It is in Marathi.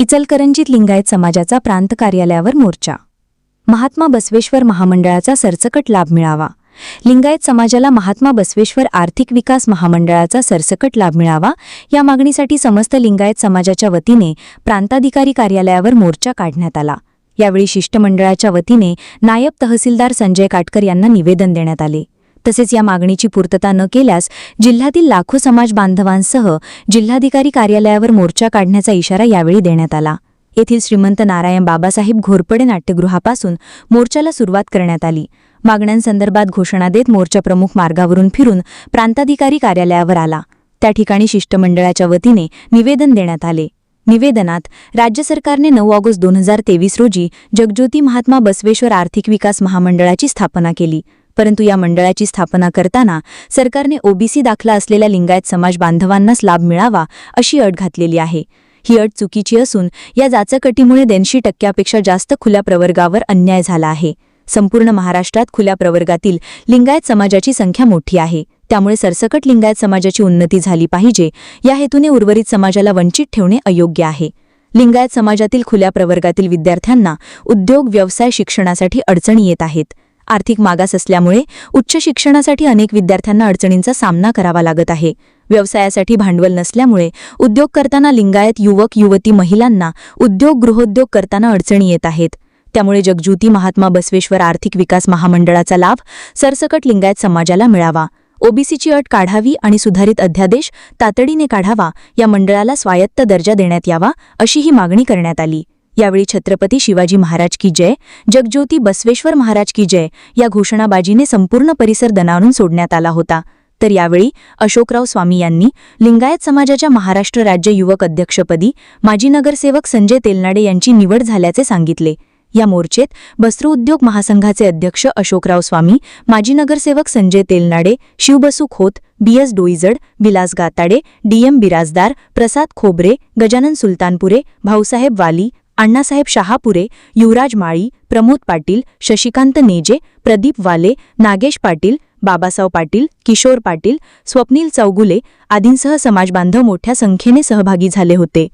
इचलकरंजीत लिंगायत समाजाचा प्रांत कार्यालयावर मोर्चा. महात्मा बसवेश्वर महामंडळाचा सरसकट लाभ मिळावा. लिंगायत समाजाला महात्मा बसवेश्वर आर्थिक विकास महामंडळाचा सरसकट लाभ मिळावा या मागणीसाठी समस्त लिंगायत समाजाच्या वतीने प्रांताधिकारी कार्यालयावर मोर्चा काढण्यात आला. यावेळी शिष्टमंडळाच्या वतीने नायब तहसीलदार संजय काटकर यांना निवेदन देण्यात आले. तसेच या मागणीची पूर्तता न केल्यास जिल्ह्यातील लाखो समाज बांधवांसह जिल्हाधिकारी कार्यालयावर मोर्चा काढण्याचा इशारा यावेळी देण्यात आला. येथील श्रीमंत नारायण बाबासाहेब घोरपडे नाट्यगृहापासून मोर्चाला सुरुवात करण्यात आली. मागण्यांसंदर्भात घोषणा देत मोर्चा प्रमुख मार्गावरून फिरून प्रांताधिकारी कार्यालयावर आला. त्या ठिकाणी शिष्टमंडळाच्या वतीने निवेदन देण्यात आले. निवेदनात राज्य सरकारने नऊ ऑगस्ट दोन हजार तेवीस रोजी जगज्योती महात्मा बसवेश्वर आर्थिक विकास महामंडळाची स्थापना केली. परंतु या मंडळाची स्थापना करताना सरकारने ओबीसी दाखला असलेल्या लिंगायत समाज बांधवांनाच लाभ मिळावा अशी अट घातलेली आहे. ही अट चुकीची असून या जाचकटीमुळे देणशी टक्क्यापेक्षा जास्त खुल्या प्रवर्गावर अन्याय झाला आहे. संपूर्ण महाराष्ट्रात खुल्या प्रवर्गातील लिंगायत समाजाची संख्या मोठी आहे. त्यामुळे सरसकट लिंगायत समाजाची उन्नती झाली पाहिजे या हेतूने उर्वरित समाजाला वंचित ठेवणे अयोग्य आहे. लिंगायत समाजातील खुल्या प्रवर्गातील विद्यार्थ्यांना उद्योग व्यवसाय शिक्षणासाठी अडचणी येत आहेत. आर्थिक मागास असल्यामुळे उच्च शिक्षणासाठी अनेक विद्यार्थ्यांना अडचणींचा सामना करावा लागत आहे. व्यवसायासाठी भांडवल नसल्यामुळे उद्योग करताना लिंगायत युवक युवती महिलांना उद्योग गृहोद्योग करताना अडचणी येत आहेत. त्यामुळे जगज्योती महात्मा बसवेश्वर आर्थिक विकास महामंडळाचा लाभ सरसकट लिंगायत समाजाला मिळावा. ओबीसीची अट काढावी आणि सुधारित अध्यादेश तातडीने काढावा या मंडळाला स्वायत्त दर्जा देण्यात यावा अशी ही मागणी करण्यात आली. यावेळी छत्रपती शिवाजी महाराज की जय जगज्योती बसवेश्वर महाराज की जय या घोषणाबाजीने संपूर्ण परिसर दणाणून सोडण्यात आला होता. तर यावेळी अशोकराव स्वामी यांनी लिंगायत समाजाच्या महाराष्ट्र राज्य युवक अध्यक्षपदी माजी नगरसेवक संजय तेलनाडे यांची निवड झाल्याचे सांगितले. या मोर्चेत वस्त्र उद्योग महासंघाचे अध्यक्ष अशोकराव स्वामी माजी नगरसेवक Sanjay Telnade Shivbasu Khot B S Doijad Vilas Gatade DM Birajdar Prasad Khobre Gajanan Sultanpure Bhausaheb वाली अण्णासाहेब शहापुरे युवराज माळी प्रमोद पाटील शशिकांत नेजे प्रदीप वाले नागेश पाटील बाबासाव पाटील किशोर पाटील स्वप्नील चौगुले आदींसह समाजबांधव मोठ्या संख्येने सहभागी झाले होते.